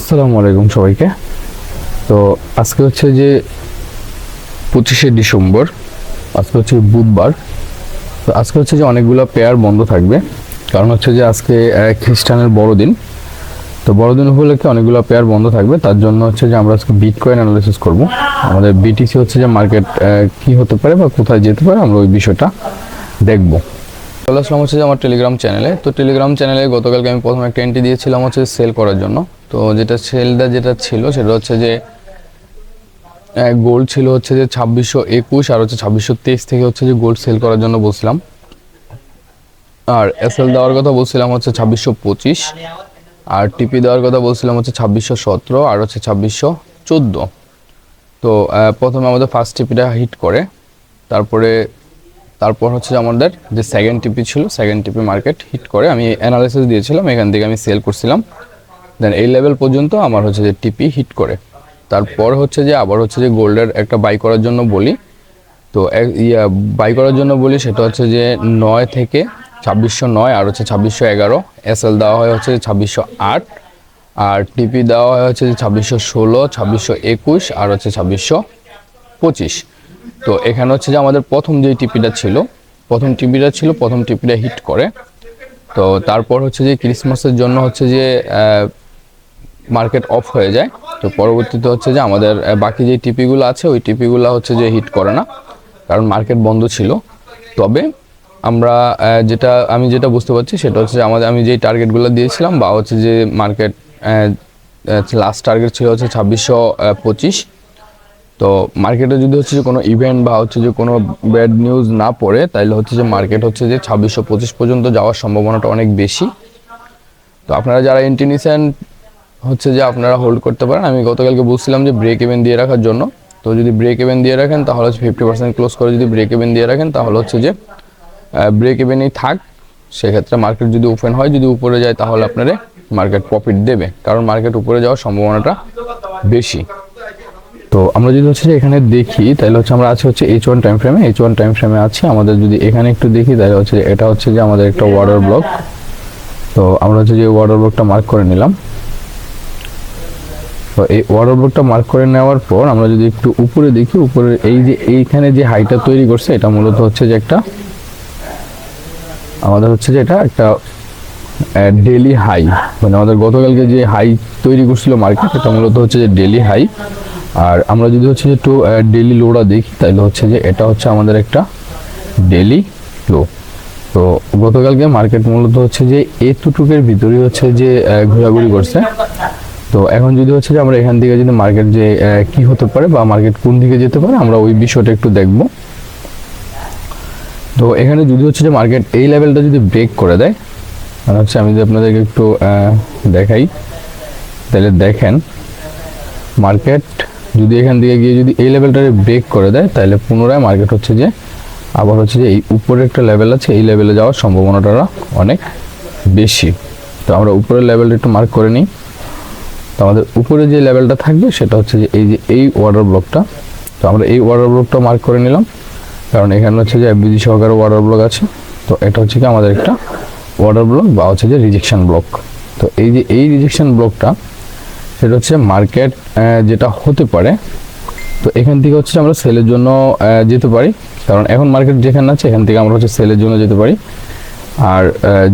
আসসালামু আলাইকুম সবাইকে। তো আজকে হচ্ছে যে পঁচিশে ডিসেম্বর, আজকে হচ্ছে বুধবার। তো আজকে হচ্ছে যে অনেকগুলো পেয়ার বন্ধ থাকবে। কারণ হচ্ছে যে আজকে খ্রিস্টানের বড়দিন। তো বড়দিন উপলক্ষে অনেকগুলো পেয়ার বন্ধ থাকবে। তার জন্য হচ্ছে যে আমরা আজকে বিট কয়েন অ্যানালিসিস করব। আমাদের বিটিসি হচ্ছে যে মার্কেট কি হতে পারে বা কোথায় যেতে পারে আমরা ওই বিষয়টা দেখব। চলে আসলাম হচ্ছে যে আমার টেলিগ্রাম চ্যানেলে তো টেলিগ্রাম চ্যানেলে গতকালকে আমি প্রথমে একটা এন্ট্রি দিয়েছিলাম হচ্ছে সেল করার জন্য। তো যেটা সেলটা যেটা ছিল, সেটা হচ্ছে যে গোল্ড ছিল হচ্ছে যে ছাব্বিশশো একুশ আর হচ্ছে ছাব্বিশশো তেইশ থেকে হচ্ছে যে গোল্ড সেল করার জন্য বলছিলাম। আর এসএল দেওয়ার কথা বলছিলাম হচ্ছে ছাব্বিশশো পঁচিশ, আর টিপি দেওয়ার কথা বলছিলাম হচ্ছে ছাব্বিশশো সতেরো আর হচ্ছে ছাব্বিশশো চোদ্দ। তো প্রথমে আমাদের ফার্স্ট টিপিটা হিট করে, তারপরে, তারপর হচ্ছে আমাদের যে সেকেন্ড টিপি ছিল সেকেন্ড টিপি মার্কেট হিট করে, আমি অ্যানালাইসিস দিয়েছিলাম, এখান থেকে আমি সেল করছিলাম। দেন এই লেভেল পর্যন্ত আমার হচ্ছে যে টিপি হিট করে। তারপর হচ্ছে যে আবার হচ্ছে যে গোল্ডের একটা বাই করার জন্য বলি। তো ইয়া বাই করার জন্য বলি সেটা হচ্ছে যে নয় থেকে ছাব্বিশশো নয় আর হচ্ছে ছাব্বিশশো এগারো। এসএল দেওয়া হয় হচ্ছে ছাব্বিশশো আট। আর টিপি দেওয়া হয় হচ্ছে যে ছাব্বিশশো ষোলো, ছাব্বিশশো একুশ আর হচ্ছে ছাব্বিশশো পঁচিশ। তো এখানে হচ্ছে যে আমাদের প্রথম যে টিপিটা ছিল, প্রথম টিপিটা ছিল, প্রথম টিপিটা হিট করে। তো তারপর হচ্ছে যে ক্রিসমাসের জন্য হচ্ছে যে মার্কেট অফ হয়ে যায়। তো পরবর্তীতে হচ্ছে যে আমাদের বাকি যে টিপিগুলো আছে, ওই টিপিগুলো হচ্ছে যে হিট করে না, কারণ মার্কেট বন্ধ ছিল। তবে আমরা যেটা আমি যেটা বুঝতে পারছি সেটা হচ্ছে যে আমাদের, আমি যেই টার্গেটগুলো দিয়েছিলাম বা হচ্ছে যে মার্কেট লাস্ট টার্গেট ছিল হচ্ছে ছাব্বিশশো পঁচিশ। তো মার্কেটে যদি হচ্ছে যে কোনো ইভেন্ট বা হচ্ছে যে কোনো ব্যাড নিউজ না পড়ে তাহলে হচ্ছে যে মার্কেট হচ্ছে যে ছাব্বিশশো, পঁচিশ পর্যন্ত যাওয়ার সম্ভাবনাটা অনেক বেশি। তো আপনারা যারা নিছেন হচ্ছে যে আপনারা হোল্ড করতে পারেন। আমি গতকালকে বলছিলাম যে ব্রেক ইভেন দিয়ে রাখার জন্য। তো যদি ব্রেক ইভেন দিয়ে রাখেন, তাহলে হচ্ছে ফিফটি পার্সেন্ট ক্লোজ করে যদি ব্রেক ইভেন দিয়ে রাখেন, তাহলে হচ্ছে যে ব্রেক ইভেনই থাক। সেক্ষেত্রে মার্কেট যদি ওপেন হয়, যদি উপরে যায়, তাহলে আপনারে মার্কেট প্রফিট দেবে। কারণ মার্কেট উপরে যাওয়ার সম্ভাবনাটা বেশি। তো আমরা যদি হচ্ছে যে এখানে দেখি, তাহলে হচ্ছে আমরা আছি হচ্ছে এইচ ওয়ান টাইম ফ্রেমে এইচ ওয়ান টাইম ফ্রেমে আছি। আমাদের যদি এখানে একটু দেখি, তাহলে হচ্ছে এটা হচ্ছে যে আমাদের একটা ওয়াটার ব্লক তো আমরা হচ্ছে যে ওয়াটার ব্লকটা মার্ক করে নিলাম। তো এই ওয়াটার ব্লকটা মার্ক করে নেওয়ার পর আমরা যদি একটু উপরে দেখি, উপরে এই যে এইখানে যে হাইটা তৈরি করছে, এটা মূলত হচ্ছে যে একটা, আমাদের হচ্ছে যে এটা একটা ডেলি হাই মানে আমাদের গতকালকে যে হাই তৈরি করছিল মার্কেট এটা মূলত হচ্ছে যে ডেলি হাই আর আমরা যদি হচ্ছে যে একটু ডেলি লোটা দেখি, তাহলে হচ্ছে যে এটা হচ্ছে আমাদের একটা ডেলি লো তো গতকালকে মার্কেট মূলত হচ্ছে যে এতটুকের ভিতরে হচ্ছে যে ঘোরাঘুরি করছে। তো এখন যদি হচ্ছে যে আমরা এখান থেকে যদি মার্কেট যে কি হতে পারে বা মার্কেট কোন দিকে যেতে পারে, আমরা ওই বিষয়টা একটু দেখব। তো এখানে যদি হচ্ছে যে মার্কেট এই লেভেলটা যদি ব্রেক করে দেয় মানে হচ্ছে আমি যদি আপনাদেরকে একটু দেখাই, তাহলে দেখেন মার্কেট যদি এখান থেকে গিয়ে যদি এই লেভেলটারে ব্রেক করে দেয়, তাহলে পুনরায় মার্কেট হচ্ছে যে, আবার হচ্ছে যে এই উপরে একটা লেভেল আছে, এই লেভেলে যাওয়ার সম্ভাবনাটা অনেক বেশি। তো আমরা উপরের লেভেলটা একটু মার্ক করে নিই। তো আমাদের উপরে যে লেভেলটা থাকবে সেটা হচ্ছে যে এই যে এই ওয়াটার ব্লকটা তো আমরা এই ওয়াটার ব্লকটা মার্ক করে নিলাম। কারণ এখানে হচ্ছে যে বিজি সহকারে ওয়াটার ব্লক আছে। তো এটা হচ্ছে কি আমাদের একটা ওয়াটার ব্লক বা হচ্ছে যে রিজেকশন ব্লক তো এই যে এই রিজেকশন ব্লকটা সেটা হচ্ছে মার্কেট যেটা হতে পারে, তো এখান থেকে হচ্ছে আমরা সেলের জন্য যেতে পারি। কারণ এখন মার্কেট যেখানে আছে, এখান থেকে আমরা হচ্ছে সেলের জন্য যেতে পারি। আর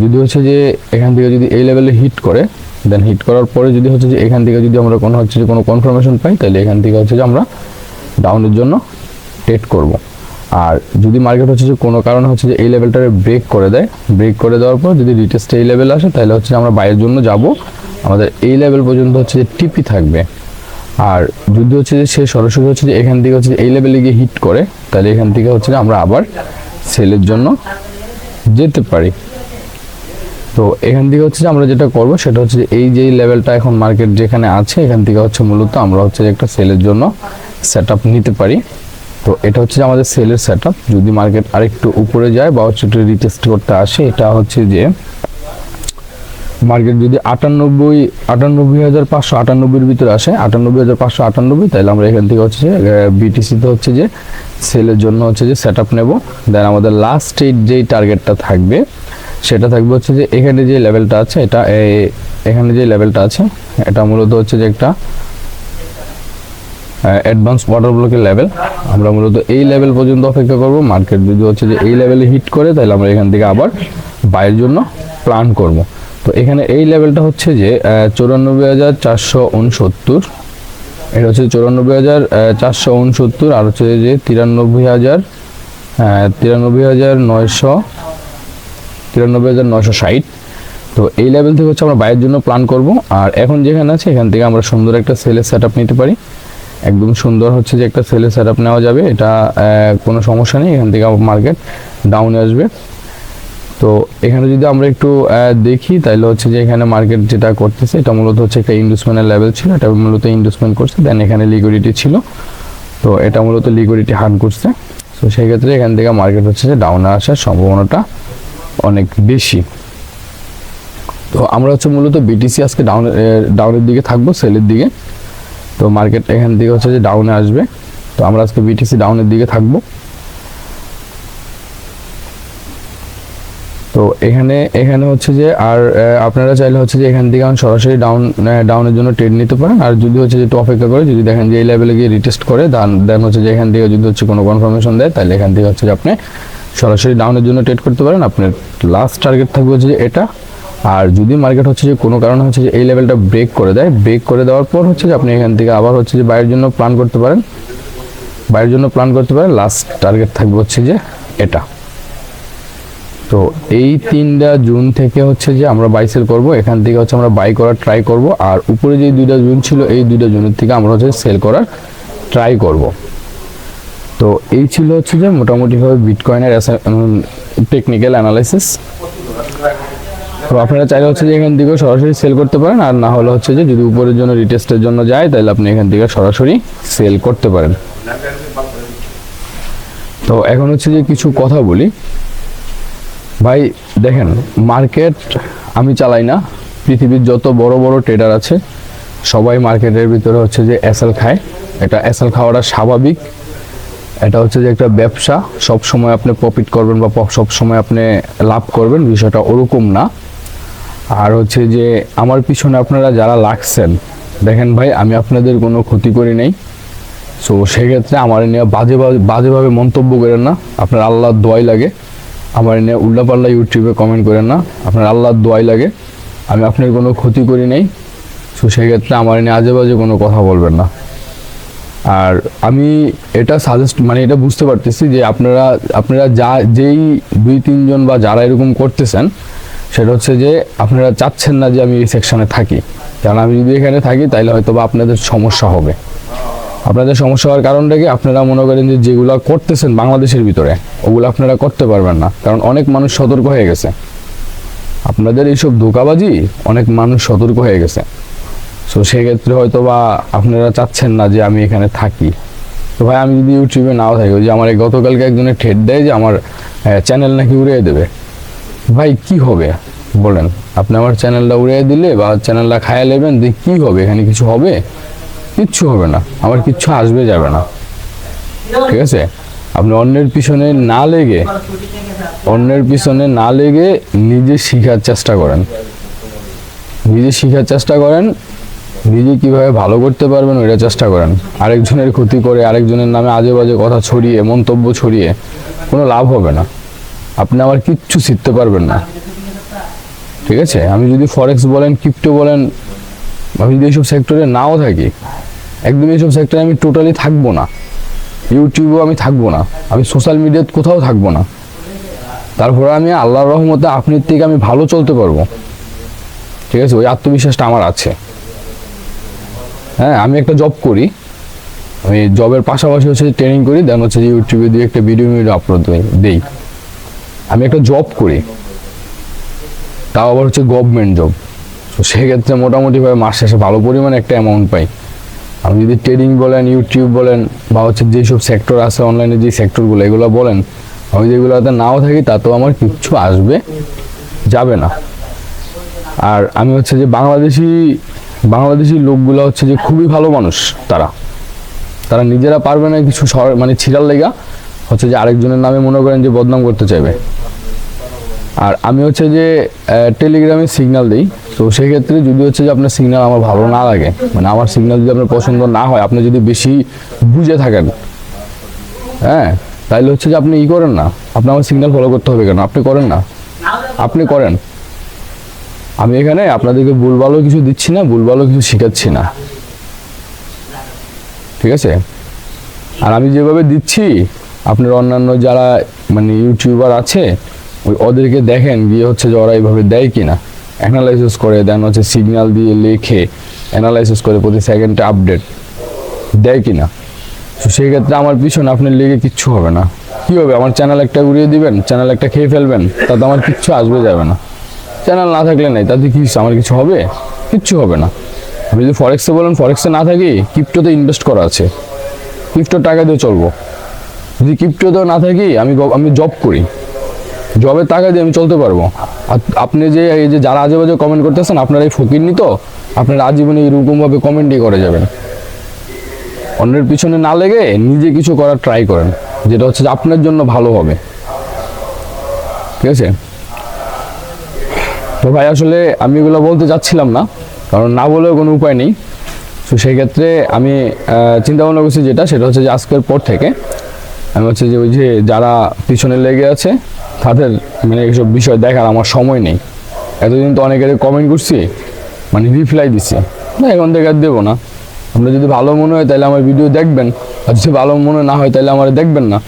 যদি হচ্ছে যে এখান থেকে যদি এই লেভেলে হিট করে দেন হিট করার পরে যদি হচ্ছে যে এখান থেকে যদি আমরা কোনো হচ্ছে যে কোনো কনফার্মেশন পাই তাহলে এখান থেকে হচ্ছে যে আমরা ডাউনের জন্য টেট করব আর যদি মার্কেট হচ্ছে যে কোনো কারণে হচ্ছে যে এই লেভেলটারে ব্রেক করে দেয় ব্রেক করে দেওয়ার পর যদি রিটেস্ট এই লেভেল আসে তাহলে হচ্ছে আমরা বাইরের জন্য যাব আমাদের এই লেভেল পর্যন্ত হচ্ছে যে টিপি থাকবে আর যদি হচ্ছে যে সে সরাসরি হচ্ছে যে এখান থেকে হচ্ছে এই লেভেলে গিয়ে হিট করে তাহলে এখান থেকে হচ্ছে যে আমরা আবার সেলের জন্য যেতে পারি তো এখান থেকে হচ্ছে যে আমরা যেটা করব সেটা হচ্ছে যে এই যে লেভেলটা এখন মার্কেট যেখানে আছে, এখান থেকে হচ্ছে মূলত আমরা হচ্ছে একটা সেলের জন্য সেট নিতে পারি। তো এটা হচ্ছে আমাদের সেলের সেট যদি মার্কেট আরেকটু উপরে যায় বা হচ্ছে একটু রিটেস্ট করতে আসে, এটা হচ্ছে যে মার্কেট যদি আটানব্বই আটানব্বই হাজার পাঁচশো আটানব্বইয়ের ভিতরে আসে, আটানব্বই হাজার পাঁচশো আটানব্বই, তাহলে আমরা এখান থেকে হচ্ছে বিটিসিতে হচ্ছে যে সেলের জন্য হচ্ছে যে সেট আপ নেব। দেন আমাদের লাস্ট এইট যেই টার্গেটটা থাকবে সেটা থাকবে হচ্ছে যে এখানে যে লেভেলটা আছে, এটা এখানে যে লেভেলটা আছে, এটা মূলত হচ্ছে যে একটা অ্যাডভান্স ওয়াটার ব্লকের লেভেল আমরা মূলত এই লেভেল পর্যন্ত অপেক্ষা করব। মার্কেট যদি হচ্ছে যে এই লেভেলে হিট করে, তাহলে আমরা এখান থেকে আবার বাইরের জন্য প্ল্যান করব। তো এখানে এই লেভেলটা হচ্ছে যে চৌরানব্বই হাজার চারশো উনসত্তর। এটা হচ্ছে চৌরানব্বই হাজার চারশো উনসত্তর, আর হচ্ছে যে তিরানব্বই হাজার তিরানব্বই হাজার নয়শো তিরানব্বই হাজার নয়শো ষাট। তো এই লেভেল থেকে হচ্ছে আমরা বাইয়ের জন্য প্ল্যান করব। আর এখন যেখানে আছে, এখান থেকে আমরা সুন্দর একটা সেলের সেট নিতে পারি। একদম সুন্দর হচ্ছে যে একটা সেলের সেট নেওয়া যাবে। এটা কোনো সমস্যা নেই। এখান থেকে মার্কেট ডাউনে আসবে। তো এখানে যদি আমরা একটু দেখি, তাহলে হচ্ছে যে এখানে মার্কেট যেটা করতেছে, এটা মূলত হচ্ছে একটা ইনভেস্টমেন্টের লেভেল ছিল। এটা মূলত ইনভেস্টমেন্ট করছে। দেন এখানে লিকুইডিটি ছিল। তো এটা মূলত লিকুইডিটি হার্ন করছে। তো সেই ক্ষেত্রে এখান থেকে মার্কেট হচ্ছে যে ডাউনে আসার সম্ভাবনাটা অনেক বেশি। তো আমরা হচ্ছে মূলত বিটিসি আজকে ডাউনের ডাউনের দিকে থাকব সেলের দিকে। তো মার্কেট এখান থেকে হচ্ছে যে ডাউনে আসবে। তো আমরা আজকে বিটিসি ডাউনের দিকে থাকব। তো এখানে এখানে হচ্ছে যে আর আপনারা চাইলে হচ্ছে যে এখান থেকে এখন সরাসরি ডাউন ডাউনের জন্য ট্রেড নিতে পারেন। আর যদি হচ্ছে যে একটু অপেক্ষা করে, যদি দেখেন যে এই লেভেলে গিয়ে রিটেস্ট করে দেন দেন হচ্ছে যে এখান থেকে যদি হচ্ছে কোনো কনফার্মেশন দেয়, তাহলে এখান থেকে হচ্ছে যে আপনি সরাসরি ডাউনের জন্য ট্রেড করতে পারেন। আপনার লাস্ট টার্গেট থাকবে হচ্ছে যে এটা। আর যদি মার্কেট হচ্ছে যে কোনো কারণে হচ্ছে যে এই লেভেলটা ব্রেক করে দেয় ব্রেক করে দেওয়ার পর হচ্ছে যে আপনি এখান থেকে আবার হচ্ছে যে বাইরের জন্য প্ল্যান করতে পারেন। বাইরের জন্য প্ল্যান করতে পারেন। লাস্ট টার্গেট থাকবে হচ্ছে যে এটা। তো এই তিনটা জুন থেকে হচ্ছে যে আমরা বাই সেল করব। এখান থেকে হচ্ছে আমরা বাই করার ট্রাই করব। আর উপরে যে দুইটা জুন ছিল, এই দুইটা জুনের থেকে আমরা হচ্ছে সেল করার ট্রাই করব। তো এই ছিল হচ্ছে যে মোটামুটিভাবে বিটকয়েনের টেকনিক্যাল অ্যানালাইসিস তো আপনারা চাইলে হচ্ছে যে এখান থেকে সরাসরি সেল করতে পারেন, আর না হলে হচ্ছে যে যদি উপরের জন্য রিটেস্টের জন্য যায়, তাহলে আপনি এখান থেকে সরাসরি সেল করতে পারেন। তো এখন হচ্ছে যে কিছু কথা বলি। ভাই, দেখেন মার্কেট আমি চালাই না। পৃথিবীর যত বড় বড় ট্রেডার আছে, সবাই মার্কেটের ভিতরে হচ্ছে যে অ্যাসেল খায়। এটা অ্যাসেল খাওয়াটা স্বাভাবিক। এটা হচ্ছে যে একটা ব্যবসা সব সময় আপনি প্রফিট করবেন বা সব সময় আপনি লাভ করবেন, বিষয়টা ওরকম না। আর হচ্ছে যে আমার পিছনে আপনারা যারা লাগছেন, দেখেন ভাই, আমি আপনাদের কোনো ক্ষতি করি নাই। সো সেক্ষেত্রে আমার নিয়ে বাজে বাজে- বাজেভাবে মন্তব্য করেন না। আপনার আল্লাহর দোয়াই লাগে। আমার নিয়ে উল্লাপাল্লা ইউটিউবে কমেন্ট করেন না। আপনার আল্লাহর দোয়াই লাগে। আমি আপনার কোনো ক্ষতি করি নাই। সো সেক্ষেত্রে আমার নিয়ে আজে বাজে কোনো কথা বলবেন না। আর আমি এটা সাজেস্ট মানে এটা বুঝতে পারতেছি যে আপনারা আপনারা যা, যেই দুই, তিনজন বা যারা এরকম করতেছেন, সেটা হচ্ছে যে আপনারা চাচ্ছেন না যে আমি এই সেকশনে থাকি। কারণ আমি যদি এখানে থাকি তাহলে হয়তো বা আপনাদের সমস্যা হবে। আপনাদের সমস্যা হওয়ার কারণটা কি? আপনারা মনে করেন যে যেগুলো করতেছেন বাংলাদেশের ভিতরে, ওগুলো আপনারা করতে পারবেন না। কারণ অনেক মানুষ সতর্ক হয়ে গেছে। আপনাদের এইসব ধোকাবাজি অনেক মানুষ সতর্ক হয়ে গেছে। সো সেক্ষেত্রে হয়তো বা আপনারা চাচ্ছেন না যে আমি এখানে থাকি। তো ভাই, আমি যদি ইউটিউবে নাও থাকি যে আমার এই গতকালকে একজনে ঠেট দেয় যে আমার চ্যানেল নাকি উড়িয়ে দেবে। ভাই, কি হবে? বলেন, আপনি আমার চ্যানেলটা উড়িয়ে দিলে বা চ্যানেলটা খাইয়ে নেবেন, দিয়ে কি হবে? এখানে কিছু হবে? কিচ্ছু হবে না। আমার কিচ্ছু আসবে যাবে না। ঠিক আছে? আপনি অন্যের পিছনে না লেগে, অন্যের পিছনে না লেগে নিজে শেখার চেষ্টা করেন। নিজে শেখার চেষ্টা করেন নিজে কীভাবে ভালো করতে পারবেন ওইটা চেষ্টা করেন। আরেকজনের ক্ষতি করে, আরেকজনের নামে আজে বাজে কথা ছড়িয়ে, মন্তব্য ছড়িয়ে কোনো লাভ হবে না। আপনি আবার কিচ্ছু শিখতে পারবেন না। ঠিক আছে? আমি যদি ফরেক্স বলেন ক্রিপ্টো বলেন, আমি যদি এইসব সেক্টরে নাও থাকি, একদম এইসব সেক্টরে আমি টোটালি থাকব না। ইউটিউবেও আমি থাকব না। আমি সোশ্যাল মিডিয়াতে কোথাও থাকব না। তারপরে আমি আল্লাহর রহমতে আপনার থেকে আমি ভালো চলতে পারব। ঠিক আছে? ওই আত্মবিশ্বাসটা আমার আছে। হ্যাঁ আমি একটা জব করি। আমি জবের পাশাপাশি হচ্ছে ট্রেনিং করি দেন হচ্ছে ইউটিউবে দিয়ে একটা ভিডিও ভিডিও আপলোড দেই আমি একটা জব করি। তাও আবার হচ্ছে গভর্নমেন্ট জব তো সেক্ষেত্রে মোটামুটিভাবে মাস শেষে ভালো পরিমাণে একটা অ্যামাউন্ট পাই। আপনি যদি ট্রেডিং বলেন ইউটিউব বলেন, বা হচ্ছে যেসব সেক্টর আছে অনলাইনে যে সেক্টরগুলো এগুলো বলেন, আমি যেগুলোতে নাও থাকি, তাতেও আমার কিচ্ছু আসবে, যাবে না। আর আমি হচ্ছে যে বাংলাদেশি বাংলাদেশি লোকগুলো হচ্ছে যে খুবই ভালো মানুষ তারা। তারা নিজেরা পারবে না কিছু মানে ছিড়ার লেগা, হচ্ছে যে আরেকজনের নামে মনে করেন যে বদনাম করতে চাইবে। আর আমি হচ্ছে যে টেলিগ্রামে সিগন্যাল দিই, তো সেক্ষেত্রে যদি হচ্ছে যে আপনার সিগন্যাল আমার ভালো না লাগে মানে আমার সিগন্যাল যদি আপনার পছন্দ না হয়, আপনি যদি বেশি বুঝে থাকেন হ্যাঁ তাইলে হচ্ছে যে আপনি ই করেন না। আপনি আমার সিগন্যাল ফলো করতে হবে কেন? আপনি করেন না। আপনি করেন। আমি এখানে আপনাদেরকে ভুলভালো কিছু দিচ্ছি না ভুলভালো কিছু শেখাচ্ছি না। ঠিক আছে? আর আমি যেভাবে দিচ্ছি, আপনার অন্যান্য যারা মানে ইউটিউবার আছে, ওই ওদেরকে দেখেন গিয়ে হচ্ছে যে ওরা এইভাবে দেয় কি না অ্যানালাইসিস করে দেন হচ্ছে সিগন্যাল দিয়ে লেখে অ্যানালাইসিস করে প্রতি সেকেন্ডে আপডেট দেয় কি না তো সেই ক্ষেত্রে আমার পিছনে আপনার লেগে কিচ্ছু হবে না। কি হবে? আমার চ্যানেল একটা উড়িয়ে দিবেন চ্যানেল একটা খেয়ে ফেলবেন, তাতে আমার কিচ্ছু আসবে যাবে না। চ্যানেল না থাকলে নাই, তাতে কি আমার কিছু হবে? কিচ্ছু হবে না। আমি যদি ফরেক্সে বলেন ফরেক্সে না থাকি ক্রিপ্টোতে ইনভেস্ট করা আছে। ক্রিপ্টোর টাকা দিয়ে চলবো। যদি ক্রিপ্টোতেও না থাকি, আমি আমি জব করি। জবের টাকা দিয়ে আমি চলতে পারব। আর আপনি যে, এই যে যারা আজে বাজে কমেন্ট করতেছেন, আপনারা এই ফকির নি তো? আপনারা আজীবনে এরকমভাবে কমেন্টই করে যাবেন। অন্যের পিছনে না লেগে নিজে কিছু করার ট্রাই করেন। যেটা হচ্ছে আপনার জন্য ভালো হবে। ঠিক আছে? তো ভাই, আসলে আমি এগুলো বলতে যাচ্ছিলাম না, কারণ না বলেও কোনো উপায় নেই। তো সেই ক্ষেত্রে আমি চিন্তা ভাবনা করছি যেটা, সেটা হচ্ছে যে আজকের পর থেকে আমি হচ্ছে যে ওই যে যারা পিছনে লেগে আছে, তাদের মানে এইসব বিষয় দেখার আমার সময় নেই। এতদিন তো অনেকের কমেন্ট করছি মানে রিপ্লাই দিচ্ছি না, এখন থেকে আর দেবো না। আপনার যদি ভালো মনে হয়, তাহলে আমার ভিডিও দেখবেন। আর যদি ভালো মনে না হয়, তাহলে আমার দেখবেন না।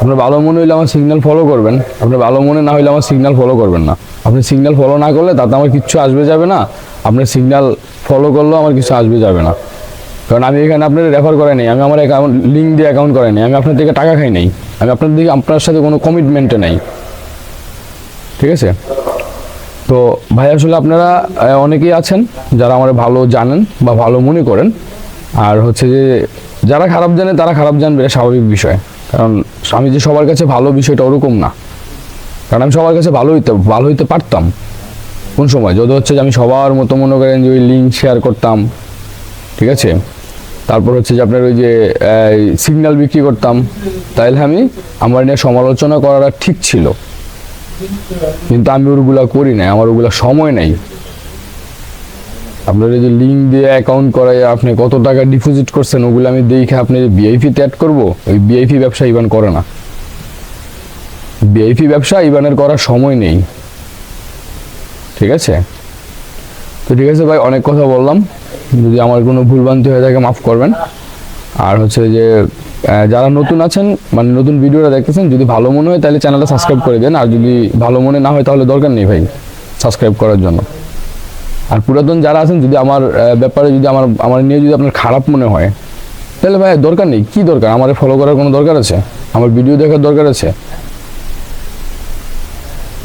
আপনার ভালো মনে হইলে আমার সিগন্যাল ফলো করবেন। আপনার ভালো মনে না হইলে আমার সিগন্যাল ফলো করবেন না। আপনি সিগন্যাল ফলো না করলে তাতে আমার কিচ্ছু আসবে যাবে না। আপনার সিগন্যাল ফলো করলেও আমার কিছু আসবে যাবে না। কারণ আমি এখানে আপনার রেফার করে নেই। আমি আমার অ্যাকাউন্ট লিঙ্ক দিয়ে অ্যাকাউন্ট করে নেই। আমি আপনার থেকে টাকা খাই নাই। আমি আপনার দিকে, আপনার সাথে কোনো কমিটমেন্টে নাই। ঠিক আছে? তো ভাই, আসলে আপনারা অনেকেই আছেন যারা আমার ভালো জানেন বা ভালো মনে করেন। আর হচ্ছে যে, যারা খারাপ জানে তারা খারাপ জানবে স্বাভাবিক বিষয়। কারণ আমি যে সবার কাছে ভালো বিষয়টা ওরকম না। কারণ আমি সবার কাছে ভালো হইতে ভালো হইতে পারতাম। কোন সময়? যদি হচ্ছে যে আমি সবার মতো মনে করেন যে ওই লিঙ্ক শেয়ার করতাম, ঠিক আছে? তারপর হচ্ছে যে আপনার ওই যে সিগন্যাল বিক্রি করতাম, তাইলে আমি আমার নিয়ে সমালোচনা করাটা ঠিক ছিল। কিন্তু আমি ওগুলা করি নাই, আমার ওগুলা সময় নাই। আপনার যে লিঙ্ক দিয়ে অ্যাকাউন্ট করাই আপনি কত টাকা ডিপোজিট করছেন, ওগুলো আমি দেখে আপনি বিআইপিতে অ্যাড করব? ওই বিআইপি ব্যবসা ইভান করে না। বিআইপি ব্যবসা ইভানের করার সময় নেই। ঠিক আছে? তো ঠিক আছে ভাই, অনেক কথা বললাম। যদি আমার কোনো ভুলভ্রান্তি হয়ে থাকে, মাফ করবেন। আর হচ্ছে যে যারা নতুন আছেন মানে নতুন ভিডিওটা দেখতেছেন, যদি ভালো মনে হয়, তাহলে চ্যানেলটা সাবস্ক্রাইব করে দেন। আর যদি ভালো মনে না হয়, তাহলে দরকার নেই ভাই, সাবস্ক্রাইব করার জন্য। আর পুরাতন যারা আছেন, যদি আমার ব্যাপারে যদি আমার আমার নিয়ে যদি আপনার খারাপ মনে হয়, তাহলে ভাই দরকার নেই। কি দরকার? আমার ফলো করার কোনো দরকার আছে? আমার ভিডিও দেখার দরকার আছে?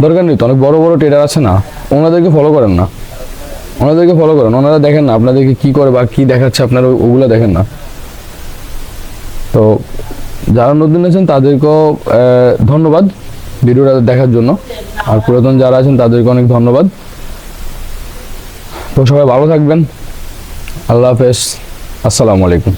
দরকার নেই তো, অনেক বড় বড় ট্রেডার আছে না, ওনাদেরকে ফলো করেন না। ওনাদেরকে ফলো করেন, ওনারা দেখেন না আপনাদেরকে কি করে বা কি দেখাচ্ছে, আপনারা ওগুলো দেখেন না। তো যারা নতুন আছেন তাদেরকেও ধন্যবাদ ভিডিওটা দেখার জন্য। আর পুরাতন যারা আছেন তাদেরকে অনেক ধন্যবাদ। তো সবাই ভালো থাকবেন। আল্লাহ হাফেজ। আসসালামু আলাইকুম।